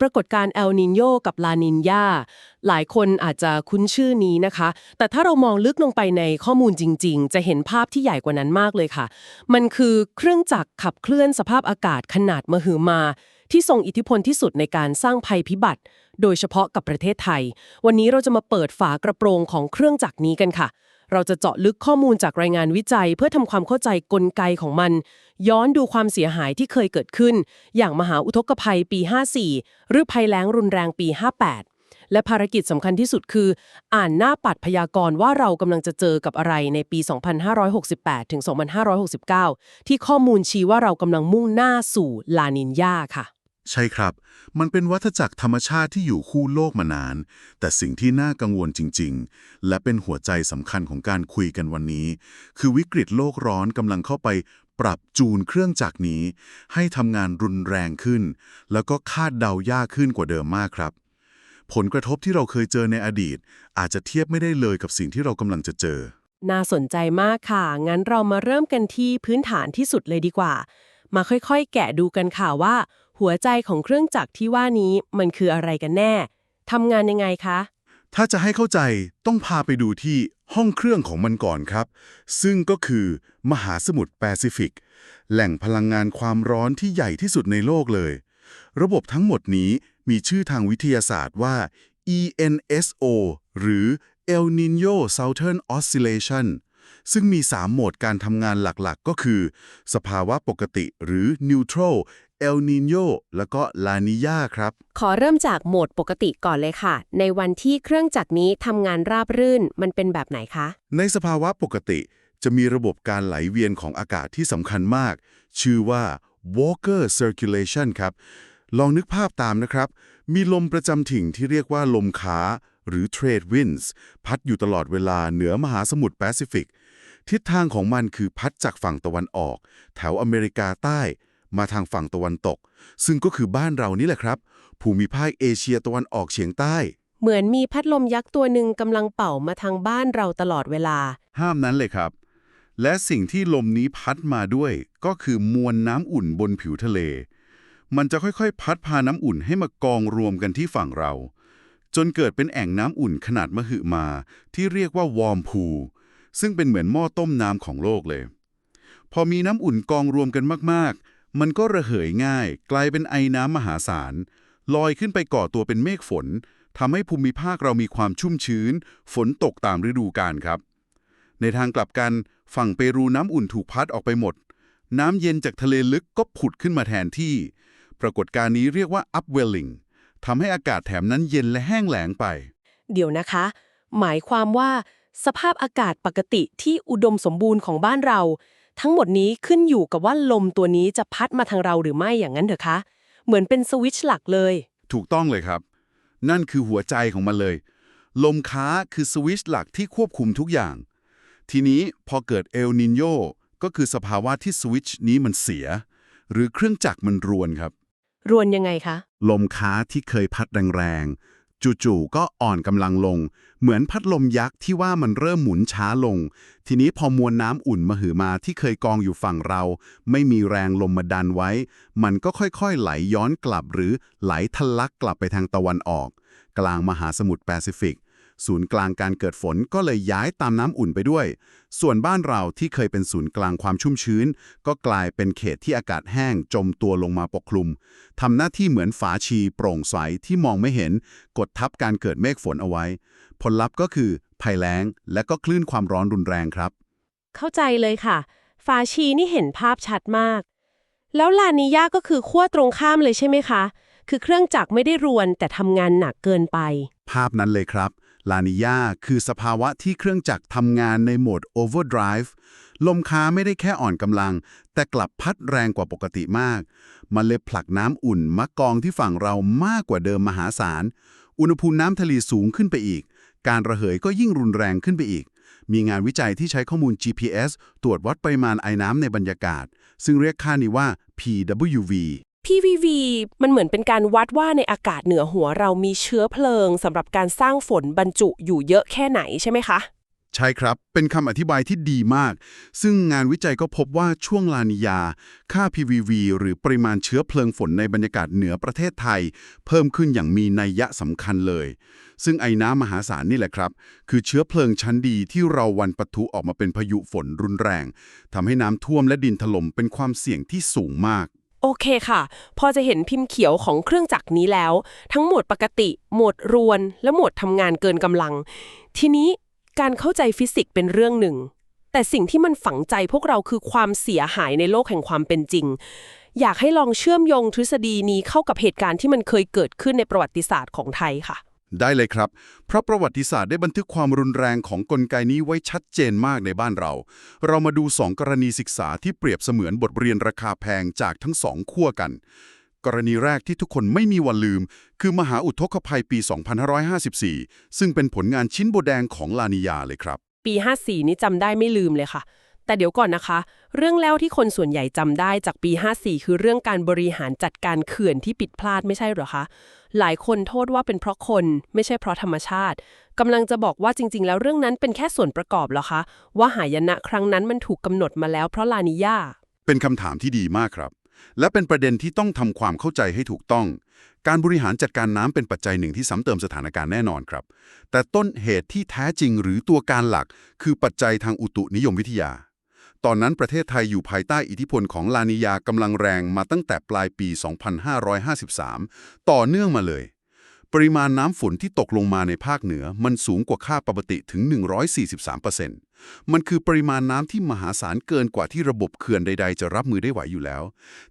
ปรากฏการณ์เอลนินโยกับลานินยาหลายคนอาจจะคุ้นชื่อนี้นะคะ แต่ถ้าเรามองลึกลงไปในข้อมูลจริง ๆ จะเห็นภาพที่ใหญ่กว่านั้นมากเลยค่ะ มันคือเครื่องจักรขับเคลื่อนสภาพอากาศขนาดมหึมา ที่ทรงอิทธิพลที่สุดในการสร้างภัยพิบัติ โดยเฉพาะกับประเทศไทย วันนี้เราจะมาเปิดฝากระโปรงของเครื่องจักรนี้กันค่ะ เราจะเจาะลึกข้อมูลจากรายงานวิจัย เพื่อทำความเข้าใจกลไกของมัน ย้อนดูความเสียหายที่เคยเกิดขึ้น อย่างมหาอุทกภัยปี 54 หรือภัยแล้งรุนแรงปี 58 และภารกิจสำคัญที่สุดคือ อ่านหน้าปัดพยากรณ์ว่าเรากำลังจะเจอกับอะไรในปี 2568 ถึง 2569 ที่ข้อมูลชี้ว่าเรากำลังมุ่งหน้าสู่ลานินยาค่ะ ใช่ครับ มันเป็นวัฏจักรธรรมชาติที่อยู่คู่โลกมานาน แต่สิ่งที่น่ากังวลจริง ๆ และเป็นหัวใจสำคัญของการคุยกันวันนี้ คือวิกฤตโลกร้อนกำลังเข้าไปปรับจูนเครื่องจักรนี้ ให้ทำงานรุนแรงขึ้น แล้วก็คาดเดายากขึ้นกว่าเดิมมากครับ ผลกระทบที่เราเคยเจอในอดีต อาจจะเทียบไม่ได้เลยกับสิ่งที่เรากำลังจะเจอ น่าสนใจมากค่ะ งั้นเรามาเริ่มกันที่พื้นฐานที่สุดเลยดีกว่า มาค่อยๆ แกะดูกันค่ะว่า หัวใจของเครื่องจักรที่ว่านี้มันคืออะไรกันแน่ทำงานยังไงคะ ถ้าจะให้เข้าใจต้องพาไปดูที่ห้องเครื่องของมันก่อนครับ ซึ่งก็คือมหาสมุทรแปซิฟิก แหล่งพลังงานความร้อนที่ใหญ่ที่สุดในโลกเลย ระบบทั้งหมดนี้มีชื่อทางวิทยาศาสตร์ว่า ENSO หรือ El Niño Southern Oscillation ซึ่งมี 3 โหมดการทำงานหลักๆ ก็คือ สภาวะปกติหรือ Neutral El Niño แล้วก็ La Niña ครับ ขอเริ่มจากโหมดปกติก่อนเลยค่ะ ในวันที่เครื่องจักรนี้ทำงานราบรื่นมันเป็นแบบไหนคะ ในสภาวะปกติจะมีระบบการไหลเวียนของอากาศที่สำคัญมาก ชื่อว่า Walker Circulation ครับ ลองนึกภาพตามนะครับ มีลมประจำถิ่งที่เรียกว่าลมขา หรือ Trade Winds พัดอยู่ตลอดเวลาเหนือมหาสมุทรแปซิฟิก ทิศทางของมันคือพัดจากฝั่งตะวันออก แถวอเมริกาใต้ มาทางฝั่งตะวันตก ซึ่งก็คือบ้านเรานี่แหละครับ ภูมิภาคเอเชียตะวันออกเฉียงใต้ เหมือนมีพัดลมยักษ์ตัวหนึ่งกำลังเป่ามาทางบ้านเราตลอดเวลา ห้ามนั้นเลยครับ และสิ่งที่ลมนี้พัดมาด้วย ก็คือมวลน้ำอุ่นบนผิวทะเล มันจะค่อยๆ พัดพาน้ำอุ่นให้มากองรวมกันที่ฝั่งเรา จนเกิดเป็นแอ่งน้ำอุ่นขนาดมหึมา ที่เรียกว่าวอร์มพูลซึ่งเป็นเหมือนหม้อต้มน้ำของโลกเลย พอมีน้ำอุ่นกองรวมกันมากๆ มันก็ระเหยง่าย กลายเป็นไอน้ำมหาศาล ลอยขึ้นไปก่อตัวเป็นเมฆฝนทำให้ภูมิภาคเรามีความชุ่มชื้น ฝนตกตามฤดูกาลครับ ในทางกลับกัน ฝั่งเปรูน้ำอุ่นถูกพัดออกไปหมด น้ำเย็นจากทะเลลึกก็ผุดขึ้นมาแทนที่ ปรากฏการณ์นี้เรียกว่า upwelling ทำให้อากาศแถมนั้นเย็นและแห้งแล้งไป เดี๋ยวนะคะ หมายความว่า สภาพอากาศปกติที่อุดมสมบูรณ์ของบ้านเรา ทั้งหมดนี้ขึ้นอยู่กับว่าลมตัวนี้จะพัดมาทางเราหรือไม่อย่างนั้นเถอะคะ เหมือนเป็นสวิตช์หลักเลย ถูกต้องเลยครับ นั่นคือหัวใจของมันเลย ลมค้าคือสวิตช์หลักที่ควบคุมทุกอย่าง ทีนี้พอเกิดเอลนินโยก็คือสภาวะที่สวิตช์นี้มันเสีย หรือเครื่องจักรมันรวนครับ รวนยังไงคะ ลมค้าที่เคยพัดแรงๆ จู่ๆ ก็อ่อนกำลังลง เหมือนพัดลมยักษ์ที่ว่ามันเริ่มหมุนช้าลง ทีนี้พอมวลน้ำอุ่นมาหือมาที่เคยกองอยู่ฝั่งเรา ไม่มีแรงลมมาดันไว้ มันก็ค่อยๆ ไหลย้อนกลับหรือไหลทะลักกลับไปทางตะวันออก กลางมหาสมุทรแปซิฟิก ศูนย์กลางการเกิดฝนก็เลยย้ายตามน้ำอุ่นไปด้วย ส่วนบ้านเราที่เคยเป็นศูนย์กลางความชุ่มชื้น ก็กลายเป็นเขตที่อากาศแห้งจมตัวลงมาปกคลุมทำหน้าที่เหมือนฝาชีโปร่งใสที่มองไม่เห็น กดทับการเกิดเมฆฝนเอาไว้ ผลลัพธ์ก็คือภัยแล้งและก็คลื่นความร้อนรุนแรงครับ เข้าใจเลยค่ะฟาชีนี่เห็นภาพชัดมาก แล้วลานิยาก็คือขั้วตรงข้ามเลยใช่ไหมคะคือเครื่องจักรไม่ได้รวนแต่ทำงานหนักเกินไป ภาพนั้นเลยครับ ลานิยาคือสภาวะที่เครื่องจักรทำงานในโหมด overdrive ลมค้าไม่ได้แค่อ่อนกำลัง แต่กลับพัดแรงกว่าปกติมาก มันเลยผลักน้ำอุ่นมากองที่ฝั่งเรามากกว่าเดิมมหาศาล อุณหภูมิน้ำทะเลสูงขึ้นไปอีก การระเหยก็ยิ่งรุนแรงขึ้นไปอีก มีงานวิจัยที่ใช้ข้อมูล GPS ตรวจวัดปริมาณไอน้ำในบรรยากาศ ซึ่งเรียกค่านี้ว่า PWV PVV มันเหมือนเป็นการวัดว่าในอากาศเหนือหัวเรามีเชื้อเพลิงสำหรับการสร้างฝนบรรจุอยู่เยอะแค่ไหนใช่ไหมคะ ใช่ครับ เป็นคำอธิบายที่ดีมาก ซึ่งงานวิจัยก็พบว่าช่วงลานิยา ค่า PVV หรือปริมาณเชื้อเพลิงฝนในบรรยากาศเหนือประเทศไทย เพิ่มขึ้นอย่างมีนัยยะสำคัญเลย ซึ่งไอ้น้ำมหาศาลนี่แหละครับ คือเชื้อเพลิงชั้นดีที่เราวันปะทุออกมาเป็นพายุฝนรุนแรงทำให้น้ำท่วมและดินถล่มเป็นความเสี่ยงที่สูงมาก โอเคค่ะ พอจะเห็นพิมพ์เขียวของเครื่องจักรนี้แล้ว ทั้งหมดปกติ หมดรวน และหมดทำงานเกินกำลัง ทีนี้การเข้าใจฟิสิกส์เป็นเรื่องหนึ่ง แต่สิ่งที่มันฝังใจพวกเราคือความเสียหายในโลกแห่งความเป็นจริง อยากให้ลองเชื่อมโยงทฤษฎีนี้เข้ากับเหตุการณ์ที่มันเคยเกิดขึ้นในประวัติศาสตร์ของไทยค่ะ ได้เลยครับ เพราะประวัติศาสตร์ได้บันทึกความรุนแรงของกลไกนี้ไว้ชัดเจนมากในบ้านเรา เรามาดูสองกรณีศึกษาที่เปรียบเสมือนบทเรียนราคาแพงจากทั้งสองขั้วกัน กรณีแรกที่ทุกคนไม่มีวันลืม คือมหาอุทกภัยปี 2554 ซึ่งเป็นผลงานชิ้นโบแดงของลานิยาเลยครับ ปี 54 นี้จำได้ไม่ลืมเลยค่ะ แต่เดี๋ยวก่อนนะคะ เรื่องแล้วที่คนส่วนใหญ่จำได้จากปี 54 คือเรื่องการบริหารจัดการเขื่อนที่ปิดพลาดไม่ใช่หรอคะ หลายคนโทษว่าเป็นเพราะคนไม่ใช่เพราะธรรมชาติกำลังจะบอกว่าจริง ๆ แล้วเรื่องนั้นเป็นแค่ส่วนประกอบเหรอคะ ว่าหายนะครั้งนั้นมันถูกกำหนดมาแล้วเพราะลานิยาเป็นคำถามที่ดีมากครับ และเป็นประเด็นที่ต้องทำความเข้าใจให้ถูกต้อง การบริหารจัดการน้ำเป็นปัจจัยหนึ่งที่ซ้ำเติมสถานการณ์แน่นอนครับ แต่ต้นเหตุที่แท้จริงหรือตัวการหลัก คือปัจจัยทางอุตุนิยมวิทยา ตอนนั้นประเทศไทยอยู่ภายใต้อิทธิพลของลานิยากำลังแรงมาตั้งแต่ปลายปี 2553 ต่อเนื่องมาเลย ปริมาณน้ำฝนที่ตกลงมาในภาคเหนือมันสูงกว่าค่าปกติถึง 143%มันคือปริมาณน้ำที่มหาศาลเกินกว่าที่ระบบเขื่อนใด ๆ จะรับมือได้ไหวอยู่แล้ว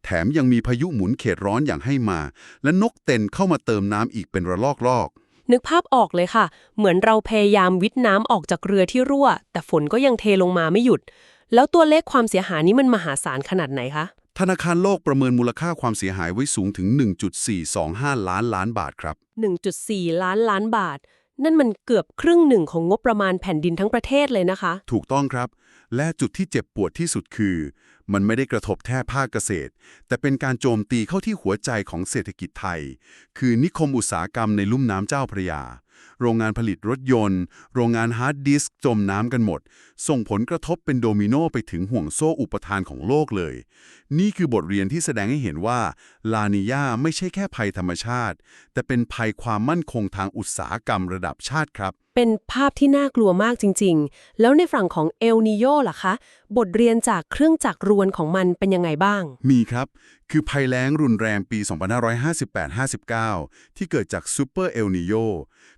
แถมยังมีพายุหมุนเขตร้อนอย่างให้มา และนกเต็นเข้ามาเติมน้ำอีกเป็นระลอกๆนึกภาพออกเลยค่ะ เหมือนเราพยายามวิทน้ำออกจากเรือที่รั่ว แต่ฝนก็ยังเทลงมาไม่หยุด แล้วตัวเลขความเสียหายนี้มันมหาศาลขนาดไหนคะ ธนาคารโลกประเมินมูลค่าความเสียหายไว้สูงถึง 1.425 ล้านล้านบาทครับ 1.4 ล้านล้านบาท นั่นมันเกือบครึ่งหนึ่งของงบประมาณแผ่นดินทั้งประเทศเลยนะคะ ถูกต้องครับ และจุดที่เจ็บปวดที่สุดคือ มันไม่ได้กระทบแค่ภาคเกษตร แต่เป็นการโจมตีเข้าที่หัวใจของเศรษฐกิจไทย คือนิคมอุตสาหกรรมในลุ่มน้ำเจ้าพระยาโรงงานผลิตรถยนต์ โรงงานฮาร์ดดิสก์จมน้ำกันหมด ส่งผลกระทบเป็นโดมิโนไปถึงห่วงโซ่อุปทานของโลกเลย นี่คือบทเรียนที่แสดงให้เห็นว่าลานิยาไม่ใช่แค่ภัยธรรมชาติ แต่เป็นภัยความมั่นคงทางอุตสาหกรรมระดับชาติครับ เป็นภาพที่น่ากลัวมากจริง ๆ แล้วในฝั่งของเอลนิโยล่ะคะ บทเรียนจากเครื่องจักรรวนของมันเป็นยังไงบ้าง มีครับ คือภัยแล้งรุนแรงปี 2558-59 ที่เกิดจากซูเปอร์เอลนิโย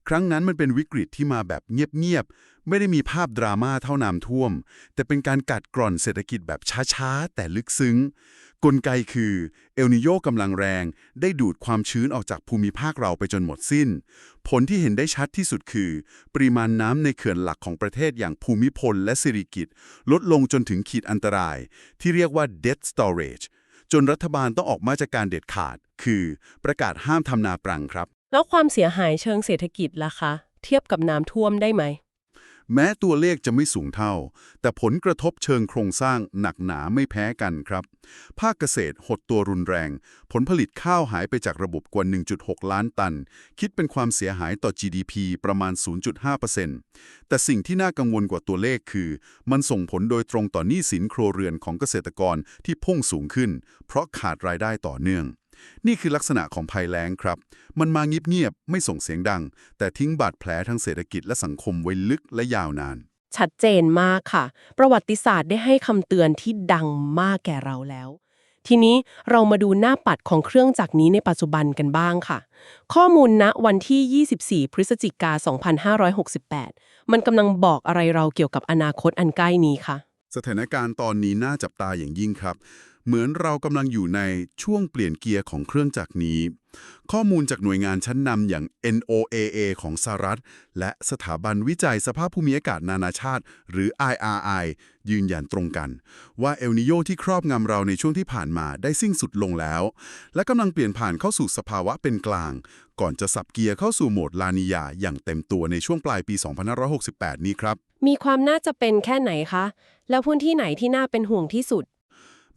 ครั้งนั้นมันเป็นวิกฤตที่มาแบบเงียบๆ ไม่ได้มีภาพดราม่าเท่าน้ำท่วม แต่เป็นการกัดกร่อนเศรษฐกิจแบบช้าๆ แต่ลึกซึ้ง กลไกคือเอลนิโยกำลังแรง ได้ดูดความชื้นออกจากภูมิภาคเราไปจนหมดสิ้น ผลที่เห็นได้ชัดที่สุดคือ ปริมาณน้ำในเขื่อนหลักของประเทศอย่างภูมิพลและสิริกิตลดลงจนถึงขีดอันตราย ที่เรียกว่า dead storage จนรัฐบาลต้องออกมาตรการเด็ดขาด คือประกาศห้ามทำนาปรังครับ แล้วความเสียหายเชิงเศรษฐกิจล่ะคะ เทียบกับน้ำท่วมได้ไหม แม้ตัวเลขจะไม่สูงเท่า แต่ผลกระทบเชิงโครงสร้างหนักหนาไม่แพ้กันครับ ภาคเกษตรหดตัวรุนแรง ผลผลิตข้าวหายไปจากระบบกว่า 1.6 ล้านตัน คิดเป็นความเสียหายต่อ GDP ประมาณ 0.5%แต่สิ่งที่น่ากังวลกว่าตัวเลขคือ มันส่งผลโดยตรงต่อหนี้สินครัวเรือนของเกษตรกรที่พุ่งสูงขึ้น เพราะขาดรายได้ต่อเนื่อง นี่คือลักษณะของภัยแล้งครับ มันมาเงียบๆไม่ส่งเสียงดัง แต่ทิ้งบาดแผลทางเศรษฐกิจและสังคมไว้ลึกและยาวนาน ชัดเจนมากค่ะ ประวัติศาสตร์ได้ให้คำเตือนที่ดังมากแก่เราแล้ว ทีนี้เรามาดูหน้าปัดของเครื่องจักรนี้ในปัจจุบันกันบ้างค่ะ ข้อมูลณวันที่ 24 พฤศจิกา 2568 มันกำลังบอกอะไรเราเกี่ยวกับอนาคตอันใกล้นี้ค่ะสถานการณ์ตอนนี้น่าจับตาอย่างยิ่งครับ เหมือนเรากำลังอยู่ในช่วงเปลี่ยนเกียร์ของเครื่องจักรนี้ ข้อมูลจากหน่วยงานชั้นนำอย่าง NOAA ของสหรัฐ และสถาบันวิจัยสภาพภูมิอากาศนานาชาติ หรือ IRI ยืนยันตรงกัน ว่าเอลนิโยที่ครอบงำเราในช่วงที่ผ่านมาได้สิ้นสุดลงแล้ว และกำลังเปลี่ยนผ่านเข้าสู่สภาวะเป็นกลาง ก่อนจะสับเกียร์เข้าสู่โหมดลานิยาอย่างเต็มตัวในช่วงปลายปี 2568 นี้ครับ มีความน่าจะเป็นแค่ไหนคะ แล้วพื้นที่ไหนที่น่าเป็นห่วงที่สุด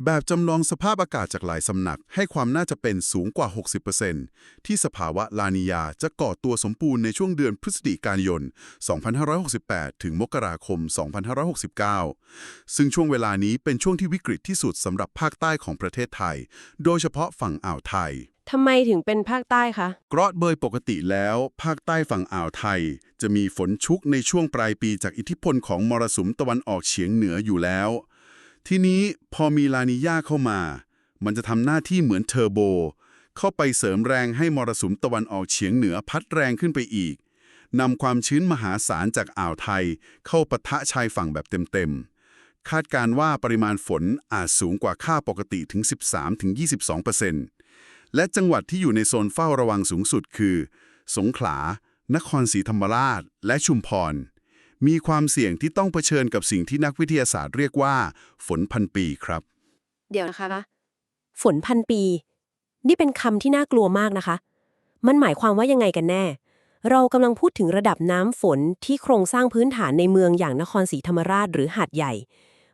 แบบจำลองสภาพอากาศจากหลายสำนักให้ความน่าจะเป็นสูงกว่า 60%ที่สภาวะลานียาจะก่อตัวสมบูรณ์ในช่วงเดือนพฤศจิกายน 2568 ถึงมกราคม 2569 ซึ่งช่วงเวลานี้เป็นช่วงที่วิกฤตที่สุดสำหรับภาคใต้ของประเทศไทย โดยเฉพาะฝั่งอ่าวไทยทำไมถึงเป็นภาคใต้คะเกราะเบยปกติแล้ว ภาคใต้ฝั่งอ่าวไทย จะมีฝนชุกในช่วงปลายปีจากอิทธิพลของมรสุมตะวันออกเฉียงเหนืออยู่แล้ว ทีนี้พอมีลานิญาเข้ามา มันจะทำหน้าที่เหมือนเทอร์โบ เข้าไปเสริมแรงให้มรสุมตะวันออกเฉียงเหนือพัดแรงขึ้นไปอีกนำความชื้นมหาศาลจากอ่าวไทย เข้าปะทะชายฝั่งแบบเต็มๆ คาดการว่าปริมาณฝนอาจสูงกว่าค่าปกติถึง 13-22%และจังหวัดที่อยู่ในโซนเฝ้าระวังสูงสุดคือ สงขลา นครศรีธรรมราช และชุมพร มีความเสี่ยงที่ต้องเผชิญกับสิ่งที่นักวิทยาศาสตร์เรียกว่า ฝนพันปีครับ เดี๋ยวนะคะ ฝนพันปี นี่เป็นคำที่น่ากลัวมากนะคะ มันหมายความว่ายังไงกันแน่ เรากำลังพูดถึงระดับน้ำฝนที่โครงสร้างพื้นฐานในเมืองอย่างนครศรีธรรมราชหรือหาดใหญ่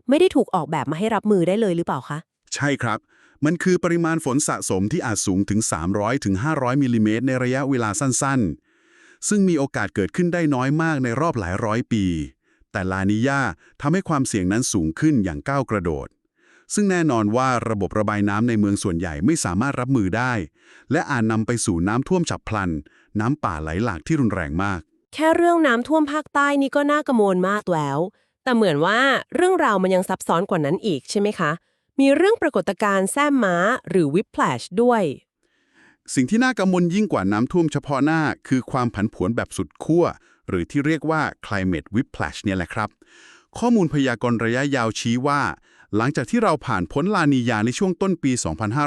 ไม่ได้ถูกออกแบบมาให้รับมือได้เลยหรือเปล่าคะ ใช่ครับ มันคือปริมาณฝนสะสมที่อาจสูงถึง 300ถึง500มิลลิเมตรในระยะเวลาสั้นๆ ซึ่งมีโอกาสเกิดขึ้นได้น้อยมากในรอบหลายร้อยปี แต่ลานิญาทำให้ความเสี่ยงนั้นสูงขึ้นอย่างก้าวกระโดด ซึ่งแน่นอนว่าระบบระบายน้ำในเมืองส่วนใหญ่ไม่สามารถรับมือได้ และอาจนำไปสู่น้ำท่วมฉับพลัน น้ำป่าไหลหลากที่รุนแรงมาก แค่เรื่องน้ำท่วมภาคใต้นี่ก็น่ากังวลมากแล้ว แต่เหมือนว่าเรื่องราวมันยังซับซ้อนกว่านั้นอีกใช่ไหมคะ มีเรื่องปรากฏการณ์แซมม้า หรือวิปแพลชด้วย สิ่งที่น่ากังวลยิ่งกว่าน้ำท่วมเฉพาะหน้า คือความผันผวนแบบสุดขั้ว หรือที่เรียกว่า climate whiplash เนี่ยแหละครับ ข้อมูลพยากรณ์ระยะยาวชี้ว่า หลังจากที่เราผ่านพ้นลานียาในช่วงต้นปี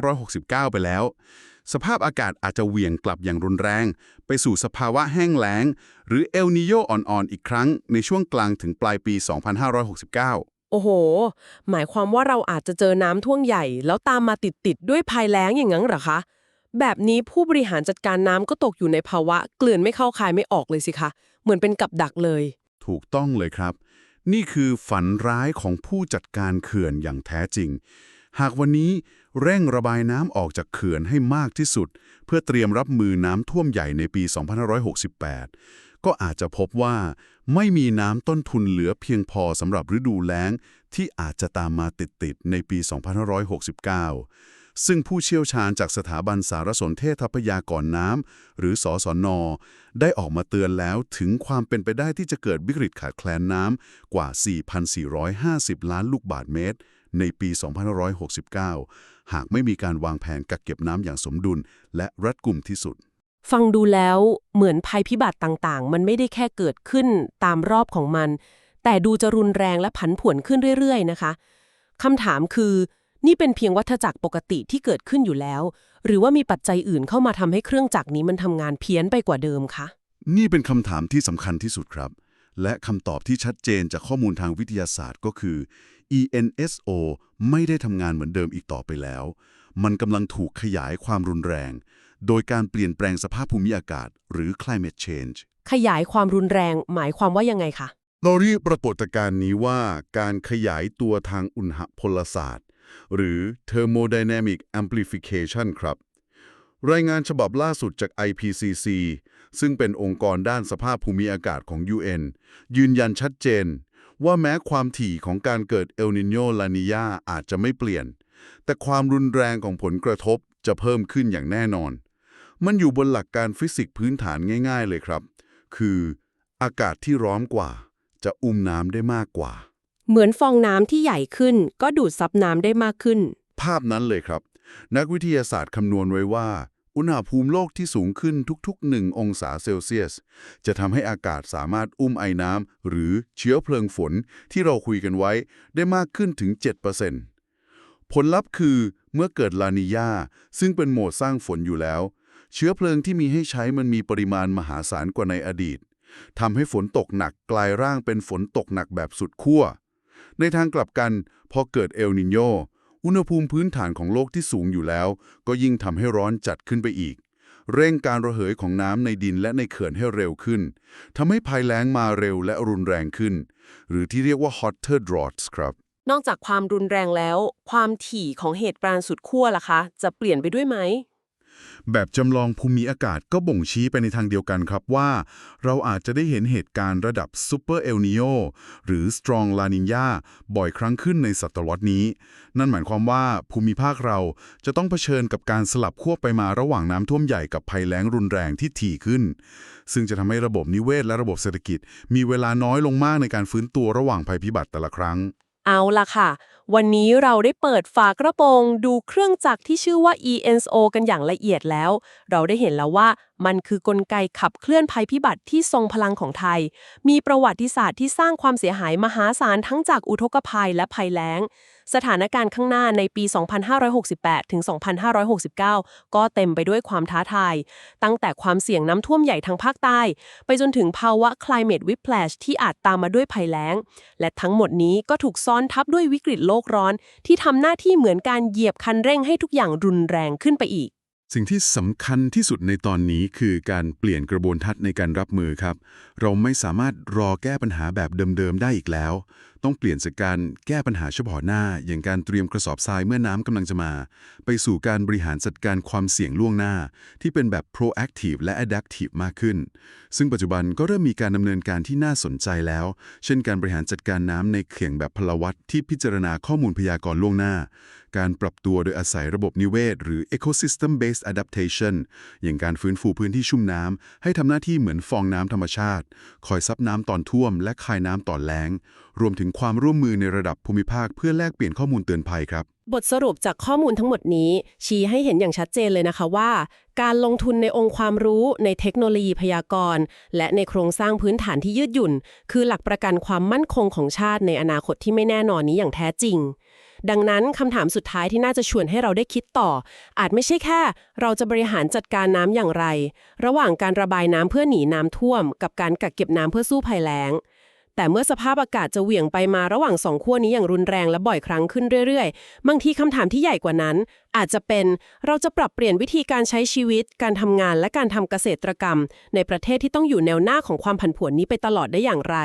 2569 ไปแล้ว สภาพอากาศอาจจะเหวี่ยงกลับอย่างรุนแรง ไปสู่สภาวะแห้งแล้ง หรือเอลนิโยอ่อนๆอีกครั้งในช่วงกลางถึงปลายปี 2569โอ้โห หมายความว่าเราอาจจะเจอน้ำท่วมใหญ่ แล้วตามมาติดๆด้วยภัยแล้งอย่างนั้นหรอคะ แบบนี้ผู้บริหารจัดการน้ำก็ตกอยู่ในภาวะ เกลื่อนไม่เข้าคายไม่ออกเลยสิคะ เหมือนเป็นกับดักเลย ถูกต้องเลยครับ นี่คือฝันร้ายของผู้จัดการเขื่อนอย่างแท้จริง หากวันนี้เร่งระบายน้ำออกจากเขื่อนให้มากที่สุด เพื่อเตรียมรับมือน้ำท่วมใหญ่ในปี 2568 ก็อาจจะพบว่า ไม่มีน้ำต้นทุนเหลือเพียงพอสำหรับฤดูแล้งที่อาจจะตามมาติดๆในปี 2569 ซึ่งผู้เชี่ยวชาญจากสถาบันสารสนเทศทรัพยากรน้ำหรือสอสนได้ออกมาเตือนแล้วถึงความเป็นไปได้ที่จะเกิดวิกฤตขาดแคลนน้ำกว่า 4,450 ล้านลูกบาศก์เมตร ในปี 2569 หากไม่มีการวางแผนกักเก็บน้ำอย่างสมดุล และรัดกุมที่สุด ฟังดูแล้วเหมือนภัยพิบัติต่างๆ มันไม่ได้แค่เกิดขึ้นตามรอบของมัน แต่ดูจะรุนแรงและผันผวนขึ้นเรื่อยๆ นะคะคำถามคือ นี่เป็นเพียงวัฏจักรปกติที่เกิดขึ้นอยู่แล้ว หรือว่ามีปัจจัยอื่นเข้ามาทำให้เครื่องจักรนี้มันทำงานเพี้ยนไปกว่าเดิมคะ นี่เป็นคำถามที่สำคัญที่สุดครับ และคำตอบที่ชัดเจนจากข้อมูลทางวิทยาศาสตร์ก็คือ ENSO ไม่ได้ทำงานเหมือนเดิมอีกต่อไปแล้ว มันกำลังถูกขยายความรุนแรง โดยการเปลี่ยนแปลงสภาพภูมิอากาศ หรือ climate change ขยายความรุนแรงหมายความว่ายังไงคะเราเรียกปรากฏการณ์นี้ว่าการขยายตัวทางอุณหพลศาสตร์ หรือ thermodynamic amplification ครับ รายงานฉบับล่าสุดจาก IPCC ซึ่งเป็นองค์กรด้านสภาพภูมิอากาศของ UN ยืนยันชัดเจน ว่าแม้ความถี่ของการเกิดเอลนิโยลานิยาอาจจะไม่เปลี่ยน แต่ความรุนแรงของผลกระทบจะเพิ่มขึ้นอย่างแน่นอน มันอยู่บนหลักการฟิสิกส์พื้นฐานง่าย ๆ เลยครับ คือ อากาศที่ร้อนกว่า จะอุ้มน้ำได้มากกว่า เหมือนฟองน้ำที่ใหญ่ขึ้น ก็ดูดซับน้ำได้มากขึ้น ภาพนั้นเลยครับ นักวิทยาศาสตร์คำนวณไว้ว่า อุณหภูมิโลกที่สูงขึ้นทุกๆ 1 องศาเซลเซียส จะทำให้อากาศสามารถอุ้มไอน้ำหรือเชื้อเพลิงฝนที่เราคุยกันไว้ได้มากขึ้นถึง 7%ผลลัพธ์คือเมื่อเกิดลานิญาซึ่งเป็นโหมดสร้างฝนอยู่แล้ว เชื้อเพลิงที่มีให้ใช้มันมีปริมาณมหาศาลกว่าในอดีตทำให้ฝนตกหนักกลายร่างเป็นฝนตกหนักแบบสุดขั้ว ในทางกลับกัน พอเกิดเอลนินโยอุณหภูมิพื้นฐานของโลกที่สูงอยู่แล้ว ก็ยิ่งทำให้ร้อนจัดขึ้นไปอีก เร่งการระเหยของน้ำในดินและในเขื่อนให้เร็วขึ้นทำให้ภัยแล้งมาเร็วและรุนแรงขึ้น หรือที่เรียกว่า hotter droughts ครับ นอกจากความรุนแรงแล้ว ความถี่ของเหตุการณ์สุดขั้วล่ะคะ จะเปลี่ยนไปด้วยไหม แบบจำลองภูมิอากาศก็บ่งชี้ไปในทางเดียวกันครับว่า เราอาจจะได้เห็นเหตุการณ์ระดับซูเปอร์เอลนิโอหรือ Strong La Nina บ่อยครั้งขึ้นในศตวรรษนี้ นั่นหมายความว่าภูมิภาคเราจะต้องเผชิญกับการสลับขั้วไปมาระหว่างน้ำท่วมใหญ่กับภัยแล้งรุนแรงที่ถี่ขึ้น ซึ่งจะทำให้ระบบนิเวศและระบบเศรษฐกิจ มีเวลาน้อยลงมากในการฟื้นตัวระหว่างภัยพิบัติแต่ละครั้ง เอาล่ะค่ะ วันนี้เราได้เปิดฝากระโปรงดูเครื่องจักรที่ชื่อว่า ENSO กันอย่างละเอียดแล้ว เราได้เห็นแล้วว่ามันคือกลไกขับเคลื่อนภัยพิบัติที่ทรงพลังของไทย มีประวัติศาสตร์ที่สร้างความเสียหายมหาศาลทั้งจากอุทกภัยและภัยแล้ง สถานการณ์ข้างหน้าในปี 2568 ถึง 2569 ก็เต็มไปด้วยความท้าทาย ตั้งแต่ความเสี่ยงน้ำท่วมใหญ่ทางภาคใต้ ไปจนถึงภาวะ climate whiplash ที่อาจตามมาด้วยภัยแล้ง และทั้งหมดนี้ก็ถูกซ้อนทับด้วยวิกฤตโลกร้อน ที่ทำหน้าที่เหมือนการเหยียบคันเร่งให้ทุกอย่างรุนแรงขึ้นไปอีก สิ่งที่สำคัญที่สุดในตอนนี้คือการเปลี่ยนกระบวนทัศน์ในการรับมือครับ เราไม่สามารถรอแก้ปัญหาแบบเดิมๆได้อีกแล้ว ต้องเปลี่ยนจากการแก้ปัญหาเฉพาะหน้า อย่างการเตรียมกระสอบทรายเมื่อน้ำกำลังจะมา ไปสู่การบริหารจัดการความเสี่ยงล่วงหน้า ที่เป็นแบบ proactive และ adaptive มากขึ้น ซึ่งปัจจุบันก็เริ่มมีการดำเนินการที่น่าสนใจแล้ว เช่น การบริหารจัดการน้ำในเขื่องแบบพลวัตที่พิจารณาข้อมูลพยากรณ์ล่วงหน้า การปรับตัวโดยอาศัยระบบนิเวศ หรือ ecosystem based adaptation อย่างการฟื้นฟูพื้นที่ชุ่มน้ำให้ทำหน้าที่เหมือนฟองน้ำธรรมชาติ คอยซับน้ำตอนท่วม และคายน้ำตอนแล้ง รวมถึงความร่วมมือในระดับภูมิภาค เพื่อแลกเปลี่ยนข้อมูลเตือนภัยครับบทสรุปจากข้อมูลทั้งหมดนี้ ชี้ให้เห็นอย่างชัดเจนเลยนะคะว่า การลงทุนในองค์ความรู้ในเทคโนโลยีพยากรณ์ และในโครงสร้างพื้นฐานที่ยืดหยุ่น คือหลักประกันความมั่นคงของชาติในอนาคตที่ไม่แน่นอนนี้อย่างแท้จริง ดังนั้นคำถามสุดท้ายที่น่าจะชวนให้เราได้คิดต่อ อาจไม่ใช่แค่ เราจะบริหารจัดการน้ำอย่างไร ระหว่างการระบายน้ำเพื่อหนีน้ำท่วม กับการกักเก็บน้ำเพื่อสู้ภัยแล้ง แต่เมื่อสภาพอากาศจะเหวี่ยงไปมาระหว่างสองขั้วนี้อย่างรุนแรงและบ่อยครั้งขึ้นเรื่อยๆ บางทีคำถามที่ใหญ่กว่านั้น อาจจะเป็นเราจะปรับเปลี่ยนวิธีการใช้ชีวิต การทำงานและการทำเกษตรกรรม ในประเทศที่ต้องอยู่แนวหน้าของความผันผวนนี้ไปตลอดได้อย่างไร